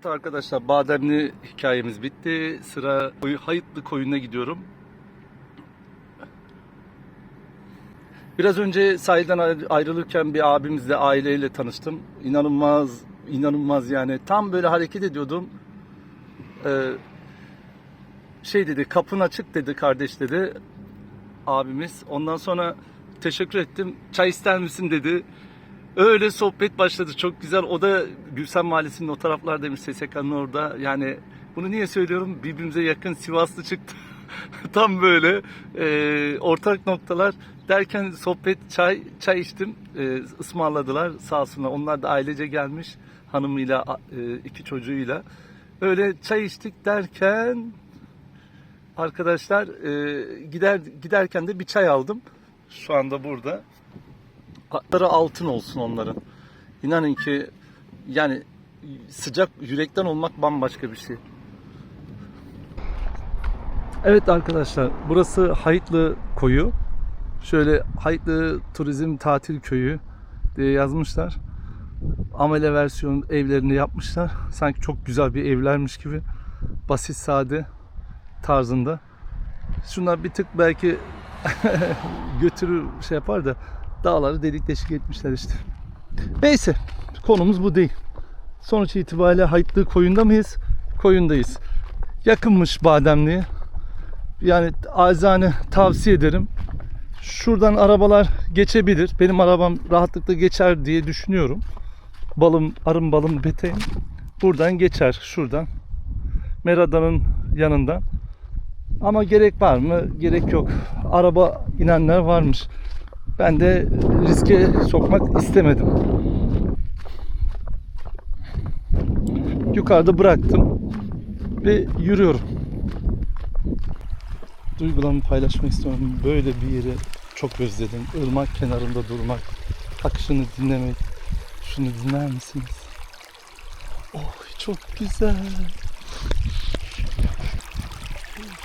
Evet arkadaşlar bademli hikayemiz bitti. Sıra Hayıtlı koyuna gidiyorum. Biraz önce sahilden ayrı- ayrılırken bir abimizle aileyle tanıştım. İnanılmaz, inanılmaz yani. Tam böyle hareket ediyordum. Ee, şey dedi, kapın açık dedi kardeş dedi abimiz. Ondan sonra teşekkür ettim. Çay ister misin dedi. Öyle sohbet başladı. Çok güzel. O da Gülsen Mahallesi'nin o taraflardaymış. SSK'nın orada. Yani bunu niye söylüyorum? Birbirimize yakın Sivaslı çıktı. Tam böyle e, ortak noktalar derken sohbet çay çay içtim. E, ısmarladılar sağ olsunlar. Onlar da ailece gelmiş hanımıyla e, iki çocuğuyla. Öyle çay içtik derken arkadaşlar e, gider giderken de bir çay aldım. Şu anda burada. Atları altın olsun onların. İnanın ki yani sıcak yürekten olmak bambaşka bir şey. Evet arkadaşlar burası Hayıtlı Koyu. Şöyle Hayıtlı Turizm Tatil Köyü diye yazmışlar. Amele versiyon evlerini yapmışlar. Sanki çok güzel bir evlermiş gibi. Basit sade tarzında. Şunlar bir tık belki götürür şey yapar da dağları delik deşik etmişler işte. Neyse konumuz bu değil. Sonuç itibariyle Hayıtlı koyunda mıyız? Koyundayız. Yakınmış Bademli'ye. Yani acizane tavsiye ederim. Şuradan arabalar geçebilir. Benim arabam rahatlıkla geçer diye düşünüyorum. Balım, arım balım beteğim. Buradan geçer şuradan. Merada'nın yanından. Ama gerek var mı? Gerek yok. Araba inenler varmış. Ben de riske sokmak istemedim. Yukarıda bıraktım ve yürüyorum. Duygularımı paylaşmak istiyorum. Böyle bir yeri çok özledim. Irmak kenarında durmak, akışını dinlemek. Şunu dinler misiniz? Oh çok güzel.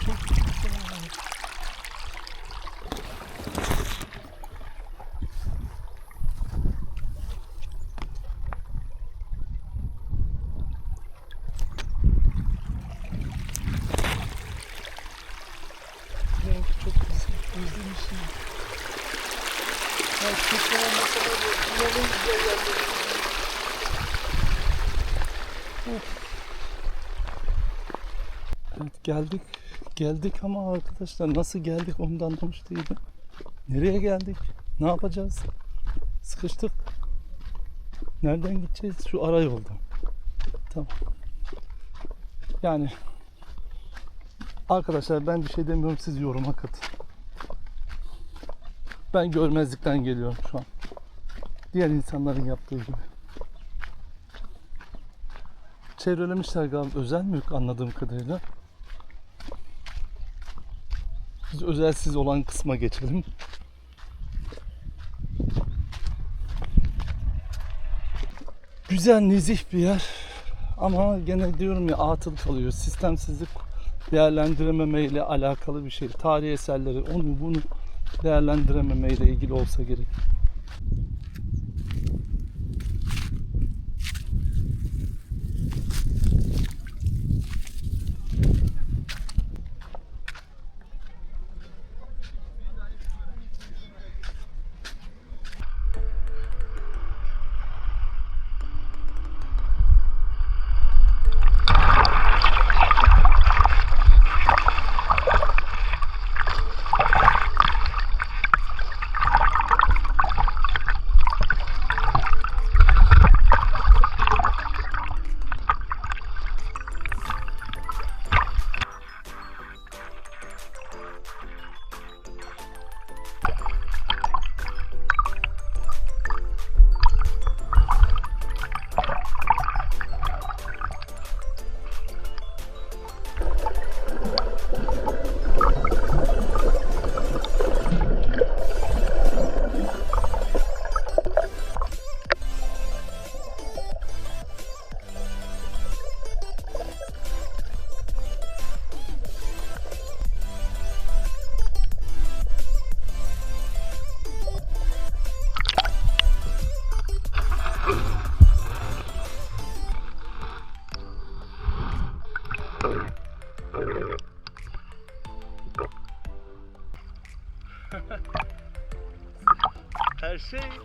Çok güzel. Renk çok güzel. Özlemişim. Ya şu an ne kadar inanın güzel yerleri. Of. Evet geldik. Geldik ama arkadaşlar nasıl geldik onu da anlamış değilim. Nereye geldik? Ne yapacağız? Sıkıştık. Nereden gideceğiz? Şu ara yoldan. Tamam. Yani Arkadaşlar ben bir şey demiyorum siz yoruma katın. Ben görmezlikten geliyorum şu an. Diğer insanların yaptığı gibi. Çevrelemişler galiba özel mülk anladığım kadarıyla. Biz özelsiz olan kısma geçelim. Güzel nezih bir yer. Ama gene diyorum ya atıl kalıyor. Sistemsizlik değerlendirememeyle alakalı bir şey. Tarihi eserleri onu bunu değerlendirememeyle ilgili olsa gerek. see.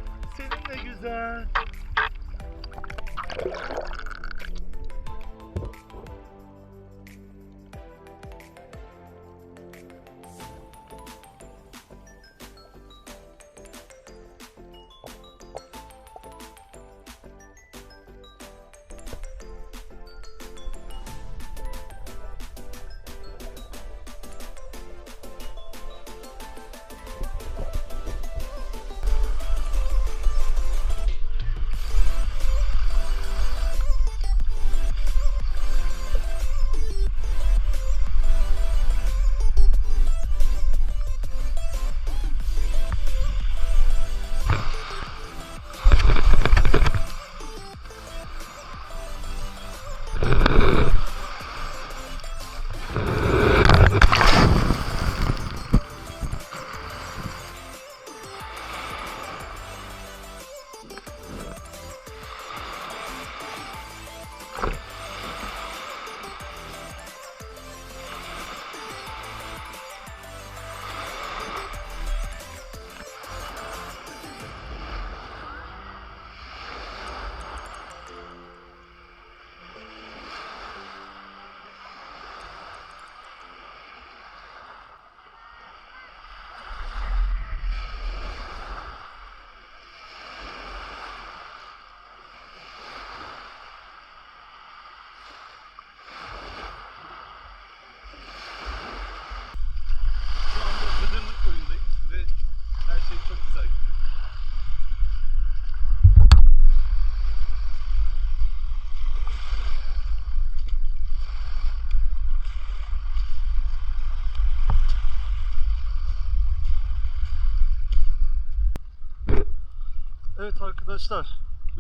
Evet arkadaşlar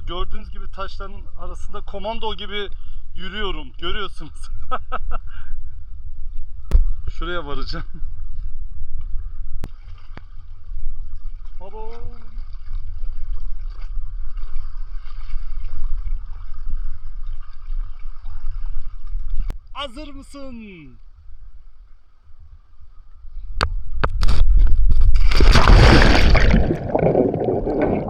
gördüğünüz gibi taşların arasında komando gibi yürüyorum görüyorsunuz. Şuraya varacağım. Baba. Hazır mısın?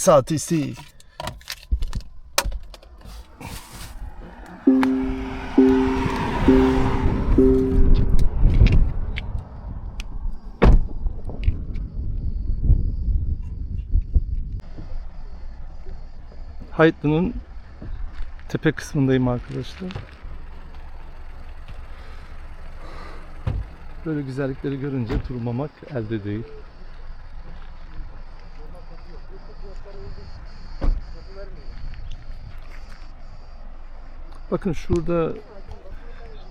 Değil saati değil. Haytlı'nın tepe kısmındayım arkadaşlar. Böyle güzellikleri görünce durmamak elde değil. Bakın şurada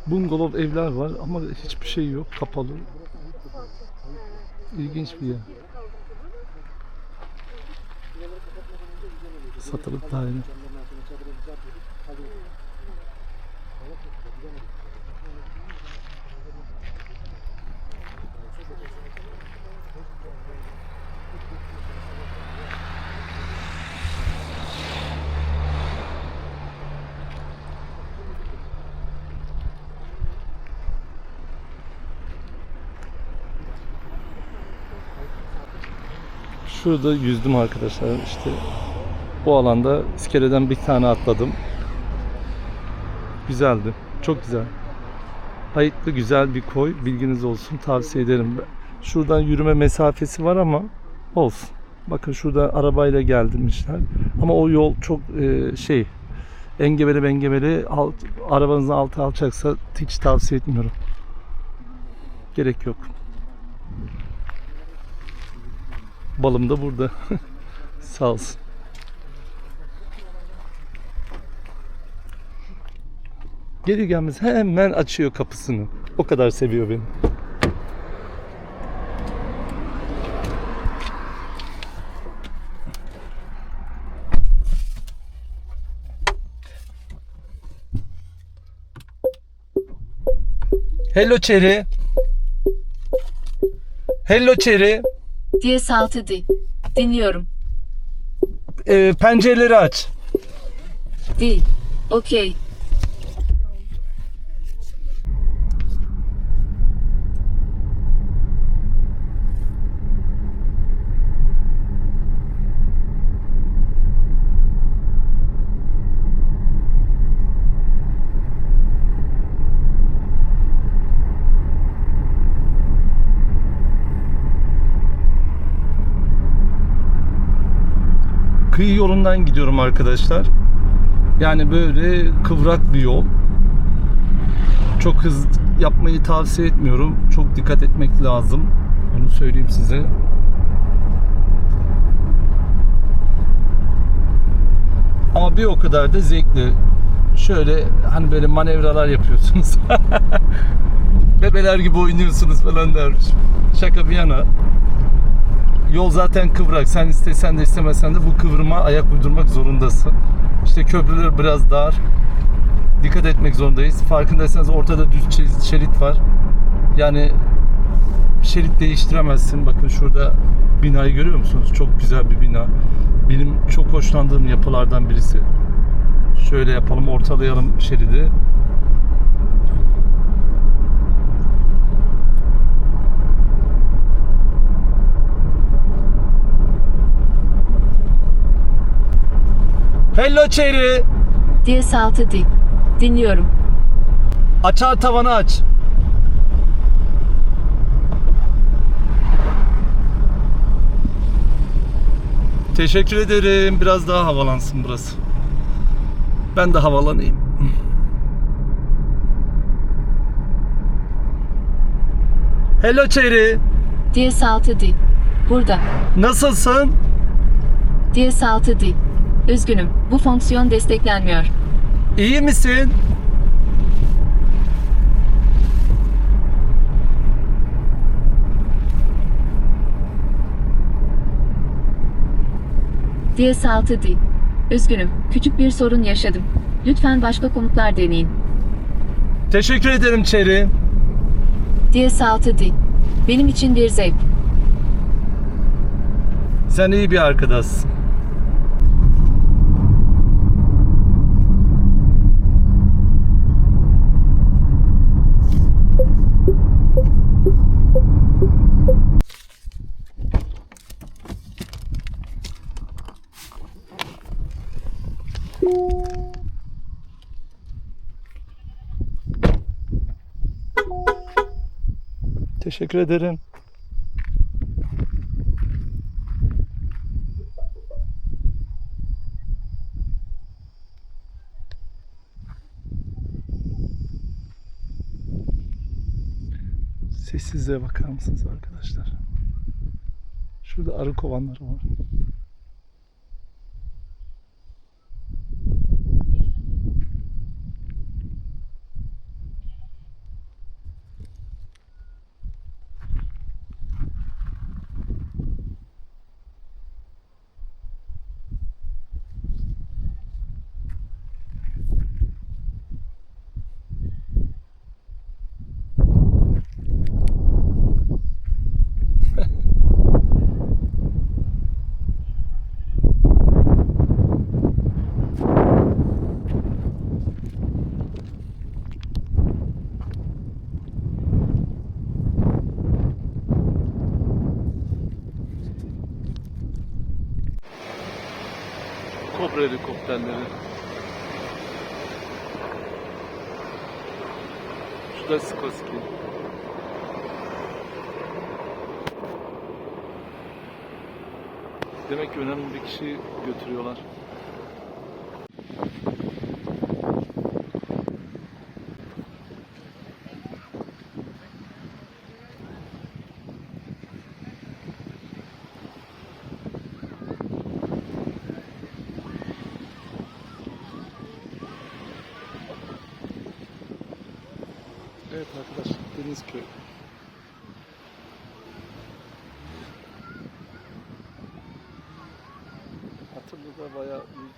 bungalov evler var ama hiçbir şey yok, kapalı. İlginç bir yer. Satılık daire. Şurada yüzdüm arkadaşlar işte bu alanda iskeleden bir tane atladım. Güzeldi. Çok güzel. Hayıtlı güzel bir koy. Bilginiz olsun. Tavsiye ederim. Şuradan yürüme mesafesi var ama olsun. Bakın şurada arabayla geldirmişler. Ama o yol çok e, şey engebeli bengebeli alt, arabanızın altı alacaksa hiç tavsiye etmiyorum. Gerek yok. Balım da burada. Sağ olsun. Gelir gelmez hemen açıyor kapısını. O kadar seviyor beni. Hello Cherry. Hello Cherry. DS6 di. Dinliyorum. Ee, pencereleri aç. Di. Okey. Yolundan gidiyorum arkadaşlar. Yani böyle kıvrak bir yol. Çok hız yapmayı tavsiye etmiyorum. Çok dikkat etmek lazım. Onu söyleyeyim size. Ama bir o kadar da zevkli. Şöyle hani böyle manevralar yapıyorsunuz. Bebeler gibi oynuyorsunuz falan dermiş. Şaka bir yana yol zaten kıvrak. Sen istesen de istemesen de bu kıvrıma ayak uydurmak zorundasın. İşte köprüler biraz dar. Dikkat etmek zorundayız. Farkındaysanız ortada düz şe- şerit var. Yani şerit değiştiremezsin. Bakın şurada binayı görüyor musunuz? Çok güzel bir bina. Benim çok hoşlandığım yapılardan birisi. Şöyle yapalım, ortalayalım şeridi. Hello Cherry. DS6 di. Dinliyorum. Açar tavanı aç. Teşekkür ederim. Biraz daha havalansın burası. Ben de havalanayım. Hello Cherry. DS6 di. Burada. Nasılsın? DS6 di. Üzgünüm. Bu fonksiyon desteklenmiyor. İyi misin? DS6 di. Üzgünüm. Küçük bir sorun yaşadım. Lütfen başka komutlar deneyin. Teşekkür ederim Cherry. DS6 di. Benim için bir zevk. Sen iyi bir arkadaşsın. Teşekkür ederim. Sessizliğe bakar mısınız arkadaşlar? Şurada arı kovanları var. Kobra helikopterleri. Şu da Skorsky. Demek ki önemli bir kişi götürüyorlar. Evet arkadaşlar Denizköy. Hatırlıda bayağı büyük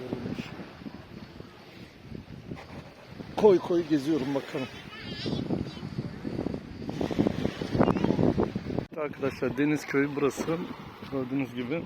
yorulmuş. Koy koy geziyorum bakalım. Arkadaşlar Denizköy burası. Gördüğünüz gibi.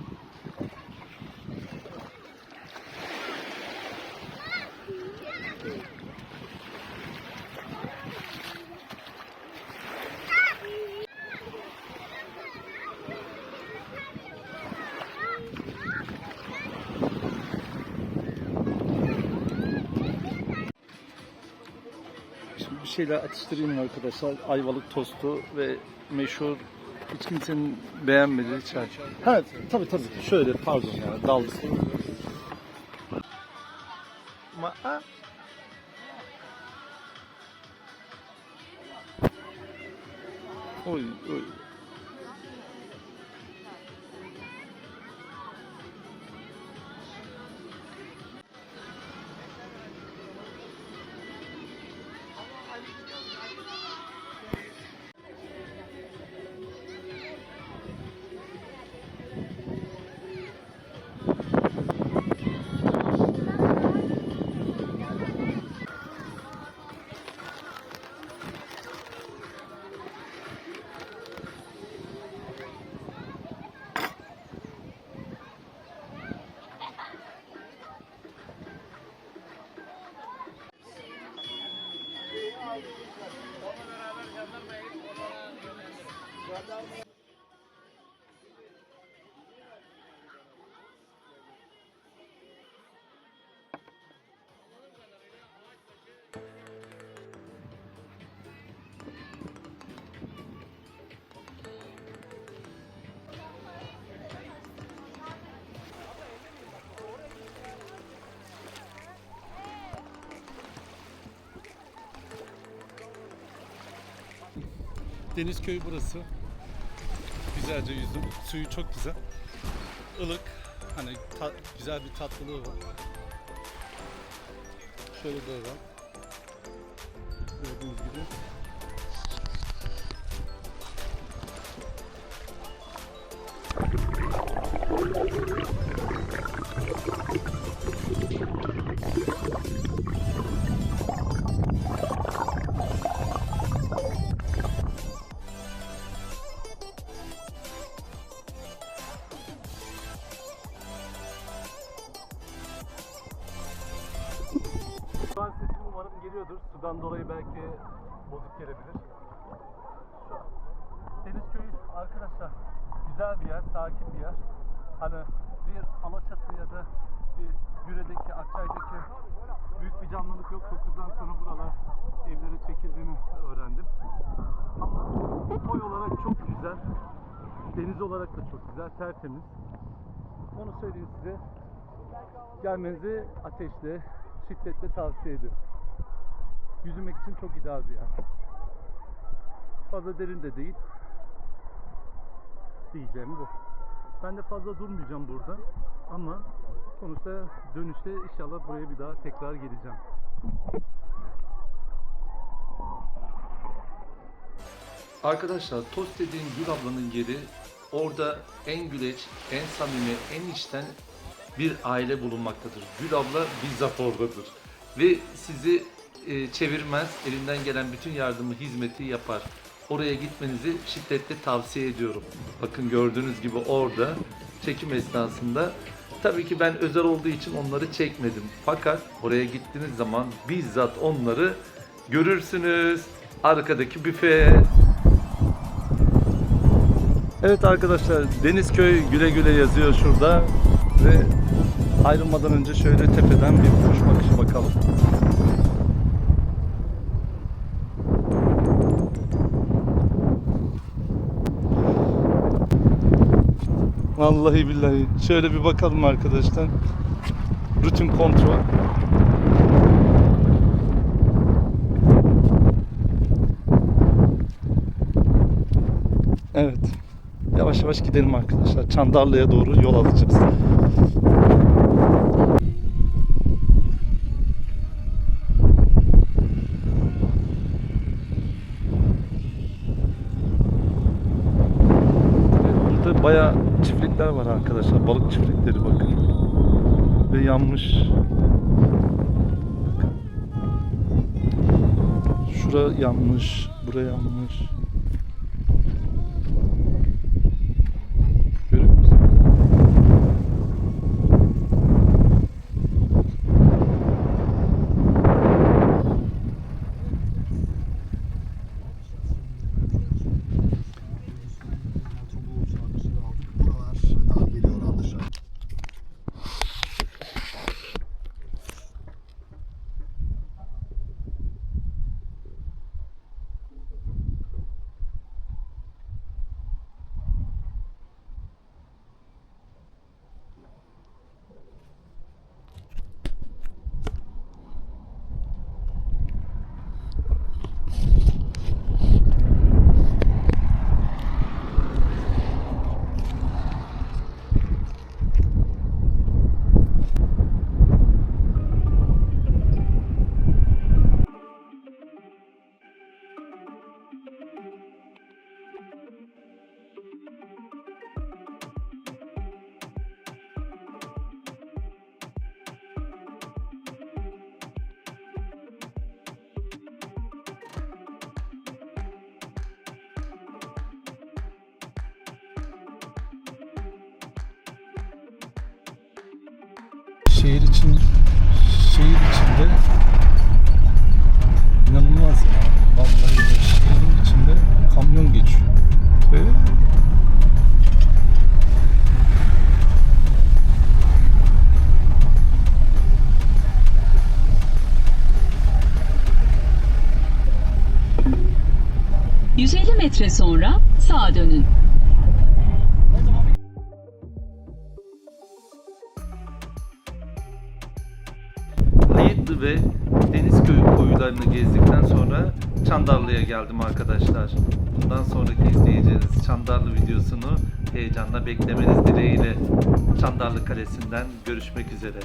Şeyler atıştırayım arkadaşlar. Ayvalık tostu ve meşhur hiç kimsenin beğenmediği çay. Ha tabii tabii. Şöyle pardon ya daldı. Ma Denizköy burası. Güzelce yüzdüm. Suyu çok güzel. Ilık. Hani ta- güzel bir tatlılığı var. Şöyle böyle. Gördüğünüz gibi. Gelebilir. Denizköy arkadaşlar güzel bir yer, sakin bir yer. Hani bir Alaçatı ya da bir Güre'deki, Akçay'daki büyük bir canlılık yok. 9'dan sonra buralar evlere çekildiğini öğrendim. Ama koy olarak çok güzel. Deniz olarak da çok güzel, tertemiz. Onu söyleyeyim size. Gelmenizi ateşle, şiddetle tavsiye ederim. Yüzmek için çok ideal bir yer. Fazla derin de değil. Diyeceğim bu. Ben de fazla durmayacağım burada. Ama sonuçta dönüşte inşallah buraya bir daha tekrar geleceğim. Arkadaşlar tost dediğim Gül ablanın yeri orada en güleç, en samimi, en içten bir aile bulunmaktadır. Gül abla bizzat oradadır. Ve sizi e, çevirmez, elinden gelen bütün yardımı, hizmeti yapar. Oraya gitmenizi şiddetle tavsiye ediyorum. Bakın gördüğünüz gibi orada çekim esnasında tabii ki ben özel olduğu için onları çekmedim. Fakat oraya gittiğiniz zaman bizzat onları görürsünüz. Arkadaki büfe, Evet arkadaşlar Denizköy güle güle yazıyor şurada ve ayrılmadan önce şöyle tepeden bir kuş bakışı bakalım. Vallahi billahi şöyle bir bakalım arkadaşlar. Rutin kontrol. Evet. Yavaş yavaş gidelim arkadaşlar. Çandarlı'ya doğru yol alacağız. var arkadaşlar. Balık çiftlikleri bakın. Ve yanmış. Şura yanmış. Bura yanmış. ...150 metre sonra sağa dönün. Hayıtlı ve Denizköy koyularını gezdikten sonra Çandarlı'ya geldim arkadaşlar. Bundan sonraki izleyeceğiniz Çandarlı videosunu heyecanla beklemeniz dileğiyle Çandarlı Kalesi'nden görüşmek üzere.